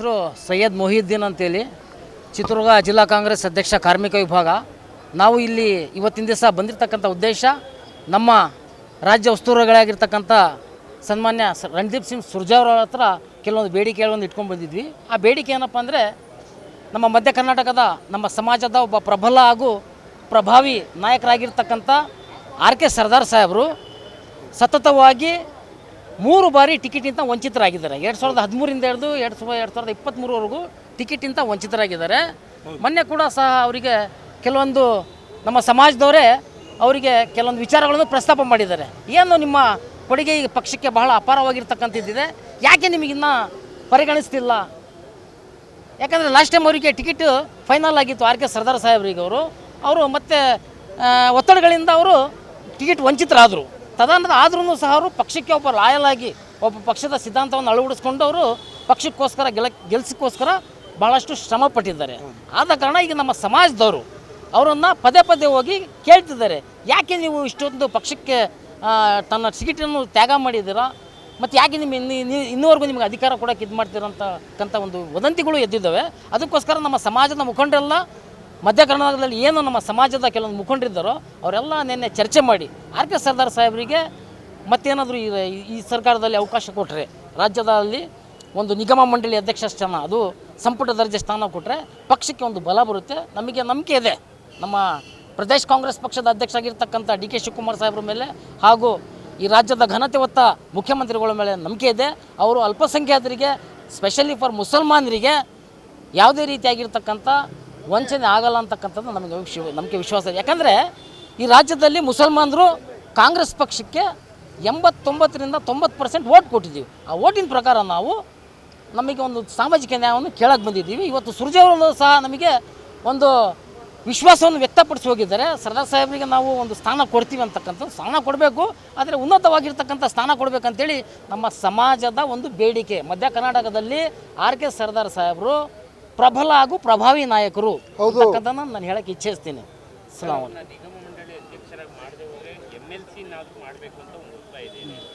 ಹೆಸರು ಸೈಯದ್ ಮೊಹಿದ್ದೀನ್ ಅಂತೇಳಿ, ಚಿತ್ರದುರ್ಗ ಜಿಲ್ಲಾ ಕಾಂಗ್ರೆಸ್ ಅಧ್ಯಕ್ಷ ಕಾರ್ಮಿಕ ವಿಭಾಗ. ನಾವು ಇಲ್ಲಿ ಇವತ್ತಿನ ದಿವಸ ಬಂದಿರತಕ್ಕಂಥ ಉದ್ದೇಶ ನಮ್ಮ ರಾಜ್ಯ ಉಸ್ತುವಾರಿಗಳಾಗಿರ್ತಕ್ಕಂಥ ಸನ್ಮಾನ್ಯ ರಣದೀಪ್ ಸಿಂಗ್ ಸುರ್ಜಾವ್ರ ಹತ್ರ ಕೆಲವೊಂದು ಬೇಡಿಕೆಗಳನ್ನು ಇಟ್ಕೊಂಡು ಬಂದಿದ್ವಿ. ಆ ಬೇಡಿಕೆ ಏನಪ್ಪ ಅಂದರೆ, ನಮ್ಮ ಮಧ್ಯ ಕರ್ನಾಟಕದ ನಮ್ಮ ಸಮಾಜದ ಒಬ್ಬ ಪ್ರಬಲ ಹಾಗೂ ಪ್ರಭಾವಿ ನಾಯಕರಾಗಿರ್ತಕ್ಕಂಥ ಆರ್ ಕೆ ಸರ್ದಾರ್ ಸಾಹೇಬರು ಸತತವಾಗಿ ಮೂರು ಬಾರಿ ಟಿಕೆಟಿಂದ ವಂಚಿತರಾಗಿದ್ದಾರೆ. ಎರಡು ಸಾವಿರದ ಹದಿಮೂರಿಂದ ಹಿಡಿದು ಎರಡು ಸಾವಿರ ಎರಡು ಸಾವಿರದ ಇಪ್ಪತ್ತ್ಮೂರವರೆಗೂ ಟಿಕೆಟಿಂದ ವಂಚಿತರಾಗಿದ್ದಾರೆ. ಮೊನ್ನೆ ಕೂಡ ಸಹ ಅವರಿಗೆ ಕೆಲವೊಂದು ನಮ್ಮ ಸಮಾಜದವರೇ ಅವರಿಗೆ ಕೆಲವೊಂದು ವಿಚಾರಗಳನ್ನು ಪ್ರಸ್ತಾಪ ಮಾಡಿದ್ದಾರೆ. ಏನು ನಿಮ್ಮ ಕೊಡುಗೆ ಈ ಪಕ್ಷಕ್ಕೆ ಬಹಳ ಅಪಾರವಾಗಿರ್ತಕ್ಕಂಥದ್ದಿದೆ? ಯಾಕೆ ನಿಮಗಿನ್ನ ಪರಿಗಣಿಸ್ತಿಲ್ಲ? ಯಾಕಂದರೆ ಲಾಸ್ಟ್ ಟೈಮ್ ಅವರಿಗೆ ಟಿಕೆಟ್ ಫೈನಲ್ ಆಗಿತ್ತು ಆರ್ ಕೆ ಸರ್ದಾರ್ ಸಾಹೇಬ್ರಿಗೆ ಅವರು. ಅವರು ಮತ್ತೆ ಒತ್ತಡಗಳಿಂದ ಅವರು ಟಿಕೆಟ್ ವಂಚಿತರಾದರು. ತದನಂತರ ಆದ್ರೂ ಸಹ ಅವರು ಪಕ್ಷಕ್ಕೆ ಒಬ್ಬ ಲಾಯಲ್ ಆಗಿ ಒಬ್ಬ ಪಕ್ಷದ ಸಿದ್ಧಾಂತವನ್ನು ಅಳವಡಿಸ್ಕೊಂಡು ಅವರು ಪಕ್ಷಕ್ಕೋಸ್ಕರ ಗೆಲ, ಗೆಲ್ಸಕ್ಕೋಸ್ಕರ ಭಾಳಷ್ಟು ಶ್ರಮ ಪಟ್ಟಿದ್ದಾರೆ. ಆದ ಕಾರಣ ಈಗ ನಮ್ಮ ಸಮಾಜದವರು ಅವರನ್ನು ಪದೇ ಪದೇ ಹೋಗಿ ಕೇಳ್ತಿದ್ದಾರೆ. ಯಾಕೆ ನೀವು ಇಷ್ಟೊಂದು ಪಕ್ಷಕ್ಕೆ ತನ್ನ ಟಿಕೆಟನ್ನು ತ್ಯಾಗ ಮಾಡಿದ್ದೀರಾ? ಮತ್ತು ಯಾಕೆ ನಿಮ್ಮ ಇನ್ನು, ಇನ್ನು- ಇನ್ನೂವರೆಗೂ ನಿಮಗೆ ಅಧಿಕಾರ ಕೊಡೋಕೆ ಇದು ಮಾಡ್ತೀರಂತಕ್ಕಂಥ ಒಂದು ವದಂತಿಗಳು ಎದ್ದಿದ್ದಾವೆ. ಅದಕ್ಕೋಸ್ಕರ ನಮ್ಮ ಸಮಾಜದ ಮುಖಂಡರೆಲ್ಲ ಮಧ್ಯ ಕರ್ನಾಟಕದಲ್ಲಿ ಏನು ನಮ್ಮ ಸಮಾಜದ ಕೆಲವೊಂದು ಮುಖಂಡರಿದ್ದಾರೋ ಅವರೆಲ್ಲ ನಿನ್ನೆ ಚರ್ಚೆ ಮಾಡಿ ಆರ್ ಕೆ ಸರ್ದಾರ್ ಸಾಹೇಬರಿಗೆ ಮತ್ತೇನಾದರೂ ಈ ಈ ಸರ್ಕಾರದಲ್ಲಿ ಅವಕಾಶ ಕೊಟ್ಟರೆ ರಾಜ್ಯದಲ್ಲಿ ಒಂದು ನಿಗಮ ಮಂಡಳಿ ಅಧ್ಯಕ್ಷ ಸ್ಥಾನ, ಅದು ಸಂಪುಟ ದರ್ಜೆ ಸ್ಥಾನ ಕೊಟ್ಟರೆ ಪಕ್ಷಕ್ಕೆ ಒಂದು ಬಲ ಬರುತ್ತೆ. ನಮಗೆ ನಂಬಿಕೆ ಇದೆ. ನಮ್ಮ ಪ್ರದೇಶ ಕಾಂಗ್ರೆಸ್ ಪಕ್ಷದ ಅಧ್ಯಕ್ಷ ಆಗಿರ್ತಕ್ಕಂಥ ಡಿ ಕೆ ಶಿವಕುಮಾರ್ ಸಾಹೇಬ್ರ ಮೇಲೆ ಹಾಗೂ ಈ ರಾಜ್ಯದ ಘನತೆ ಹೊತ್ತ ಮುಖ್ಯಮಂತ್ರಿಗಳ ಮೇಲೆ ನಂಬಿಕೆ ಇದೆ. ಅವರು ಅಲ್ಪಸಂಖ್ಯಾತರಿಗೆ ಸ್ಪೆಷಲಿ ಫಾರ್ ಮುಸಲ್ಮಾನರಿಗೆ ಯಾವುದೇ ರೀತಿಯಾಗಿರ್ತಕ್ಕಂಥ ವಂಚನೆ ಆಗಲ್ಲ ಅಂತಕ್ಕಂಥದ್ದು ನಮಗೆ ನಂಬಿಕೆ ವಿಶ್ವಾಸ ಇದೆ. ಯಾಕಂದರೆ ಈ ರಾಜ್ಯದಲ್ಲಿ ಮುಸಲ್ಮಾನರು ಕಾಂಗ್ರೆಸ್ ಪಕ್ಷಕ್ಕೆ ಎಂಬತ್ತೊಂಬತ್ತರಿಂದ ತೊಂಬತ್ತು ಪರ್ಸೆಂಟ್ ಓಟ್ ಕೊಟ್ಟಿದ್ದೀವಿ. ಆ ಓಟಿನ ಪ್ರಕಾರ ನಾವು ನಮಗೆ ಒಂದು ಸಾಮಾಜಿಕ ನ್ಯಾಯವನ್ನು ಕೇಳಕ್ಕೆ ಬಂದಿದ್ದೀವಿ. ಇವತ್ತು ಸುರ್ಜೇವರು ಸಹ ನಮಗೆ ಒಂದು ವಿಶ್ವಾಸವನ್ನು ವ್ಯಕ್ತಪಡಿಸಿ ಹೋಗಿದ್ದಾರೆ. ಸರ್ದಾರ್ ಸಾಹೇಬರಿಗೆ ನಾವು ಒಂದು ಸ್ಥಾನ ಕೊಡ್ತೀವಿ ಅಂತಕ್ಕಂಥದ್ದು. ಸ್ಥಾನ ಕೊಡಬೇಕು, ಆದರೆ ಉನ್ನತವಾಗಿರ್ತಕ್ಕಂಥ ಸ್ಥಾನ ಕೊಡಬೇಕಂತೇಳಿ ನಮ್ಮ ಸಮಾಜದ ಒಂದು ಬೇಡಿಕೆ. ಮಧ್ಯ ಕರ್ನಾಟಕದಲ್ಲಿ ಆರ್ ಕೆ ಸರ್ದಾರ್ ಸಾಹೇಬರು ಪ್ರಬಲ ಹಾಗೂ ಪ್ರಭಾವಿ ನಾಯಕರು ಅಂತಕ್ಕಂಥದ್ದನ್ನ ನಾನು ಹೇಳಕ್ಕೆ ಇಚ್ಛಿಸ್ತೀನಿ. ಸಲಾಮ್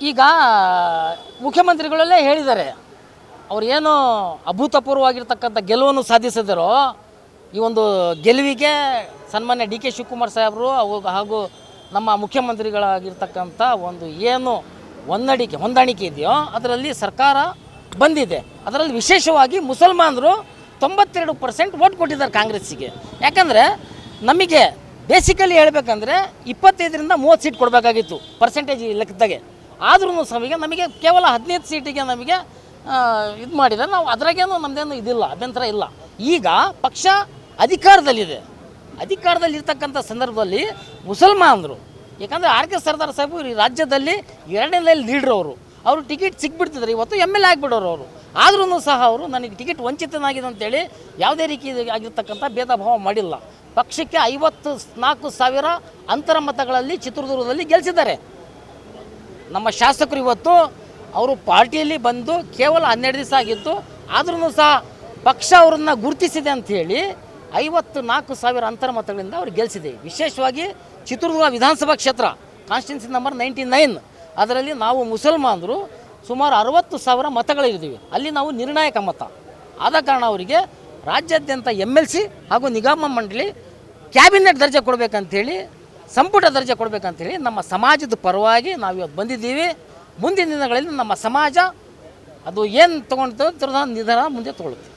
ಈಗ ಮುಖ್ಯಮಂತ್ರಿಗಳಲ್ಲೇ ಹೇಳಿದ್ದಾರೆ. ಅವ್ರು ಏನು ಅಭೂತಪೂರ್ವವಾಗಿರ್ತಕ್ಕಂಥ ಗೆಲುವನ್ನು ಸಾಧಿಸಿದರೋ ಈ ಒಂದು ಗೆಲುವಿಗೆ ಸನ್ಮಾನ್ಯ ಡಿ ಕೆ ಶಿವಕುಮಾರ್ ಸಾಹೇಬರು ಹಾಗೂ ನಮ್ಮ ಮುಖ್ಯಮಂತ್ರಿಗಳಾಗಿರ್ತಕ್ಕಂಥ ಒಂದು ಏನು ಹೊಂದಾಣಿಕೆ ಹೊಂದಾಣಿಕೆ ಇದೆಯೋ ಅದರಲ್ಲಿ ಸರ್ಕಾರ ಬಂದಿದೆ. ಅದರಲ್ಲಿ ವಿಶೇಷವಾಗಿ ಮುಸಲ್ಮಾನರು ತೊಂಬತ್ತೆರಡು ಪರ್ಸೆಂಟ್ ಓಟ್ ಕೊಟ್ಟಿದ್ದಾರೆ ಕಾಂಗ್ರೆಸ್ಸಿಗೆ. ಯಾಕಂದರೆ ನಮಗೆ ಬೇಸಿಕಲಿ ಹೇಳಬೇಕಂದ್ರೆ ಇಪ್ಪತ್ತೈದರಿಂದ ಮೂವತ್ತು ಸೀಟ್ ಕೊಡಬೇಕಾಗಿತ್ತು ಪರ್ಸೆಂಟೇಜ್ ಲೆಕ್ಕದಾಗೆ. ಆದ್ರೂ ಸಹ ನಮಗೆ ಕೇವಲ ಹದಿನೈದು ಸೀಟಿಗೆ ನಮಗೆ ಇದು ಮಾಡಿದರೆ ನಾವು ಅದರಾಗೇನು ನಮ್ಮದೇನು ಇದಿಲ್ಲ, ಅಭ್ಯಂತರ ಇಲ್ಲ. ಈಗ ಪಕ್ಷ ಅಧಿಕಾರದಲ್ಲಿದೆ. ಅಧಿಕಾರದಲ್ಲಿ ಇರ್ತಕ್ಕಂಥ ಸಂದರ್ಭದಲ್ಲಿ ಮುಸಲ್ಮಾನರು, ಯಾಕಂದರೆ ಆರ್ ಕೆ ಸರ್ದಾರ್ ಸಾಹೇಬು ಈ ರಾಜ್ಯದಲ್ಲಿ ಎರಡನೇ ಲೀಡ್ರ್ ಅವರು. ಅವರು ಟಿಕೆಟ್ ಸಿಕ್ಬಿಡ್ತಿದ್ರು, ಇವತ್ತು ಎಂ ಎಲ್ ಎ ಆಗಿಬಿಡೋರು ಅವರು. ಆದ್ರೂ ಸಹ ಅವರು ನನಗೆ ಟಿಕೆಟ್ ವಂಚಿತನಾಗಿದೆ ಅಂತೇಳಿ ಯಾವುದೇ ರೀತಿ ಆಗಿರ್ತಕ್ಕಂಥ ಭೇದ ಭಾವ ಮಾಡಿಲ್ಲ. ಪಕ್ಷಕ್ಕೆ ಐವತ್ತು ನಾಲ್ಕು ಸಾವಿರ ಅಂತರ ಮತಗಳಲ್ಲಿ ಚಿತ್ರದುರ್ಗದಲ್ಲಿ ಗೆಲ್ಲಿಸಿದ್ದಾರೆ ನಮ್ಮ ಶಾಸಕರು ಇವತ್ತು ಅವರು ಪಾರ್ಟಿಯಲ್ಲಿ ಬಂದು ಕೇವಲ ಹನ್ನೆರಡು ದಿವಸ ಆಗಿತ್ತು. ಆದ್ರೂ ಸಹ ಪಕ್ಷ ಅವರನ್ನು ಗುರುತಿಸಿದೆ ಅಂಥೇಳಿ ಐವತ್ತು ನಾಲ್ಕು ಸಾವಿರ ಅಂತರ ಮತಗಳಿಂದ ಅವ್ರು ಗೆಲ್ಲಿಸಿದೆ ವಿಶೇಷವಾಗಿ ಚಿತ್ರದುರ್ಗ ವಿಧಾನಸಭಾ ಕ್ಷೇತ್ರ ಕಾನ್ಸ್ಟಿಟ್ಯೂನ್ಸಿ ನಂಬರ್ ನೈಂಟಿ ನೈನ್ ಅದರಲ್ಲಿ ನಾವು ಮುಸಲ್ಮಾನರು ಸುಮಾರು ಅರವತ್ತು ಸಾವಿರ ಮತಗಳಿದ್ದೀವಿ ಅಲ್ಲಿ ನಾವು ನಿರ್ಣಾಯಕ ಮತ. ಆದ ಕಾರಣ ಅವರಿಗೆ ರಾಜ್ಯಾದ್ಯಂತ ಎಂ ಎಲ್ ಸಿ ಹಾಗೂ ನಿಗಮ ಮಂಡಳಿ ಕ್ಯಾಬಿನೆಟ್ ದರ್ಜೆ ಕೊಡಬೇಕಂತೇಳಿ, ಸಂಪುಟ ದರ್ಜೆ ಕೊಡಬೇಕಂತೇಳಿ ನಮ್ಮ ಸಮಾಜದ ಪರವಾಗಿ ನಾವು ಇವತ್ತು ಬಂದಿದ್ದೀವಿ. ಮುಂದಿನ ದಿನಗಳಲ್ಲಿ ನಮ್ಮ ಸಮಾಜ ಅದು ಏನು ತೊಗೊಂಡು ನಿಧಾನ ಮುಂದೆ ತೊಗೊಳುತ್ತೆ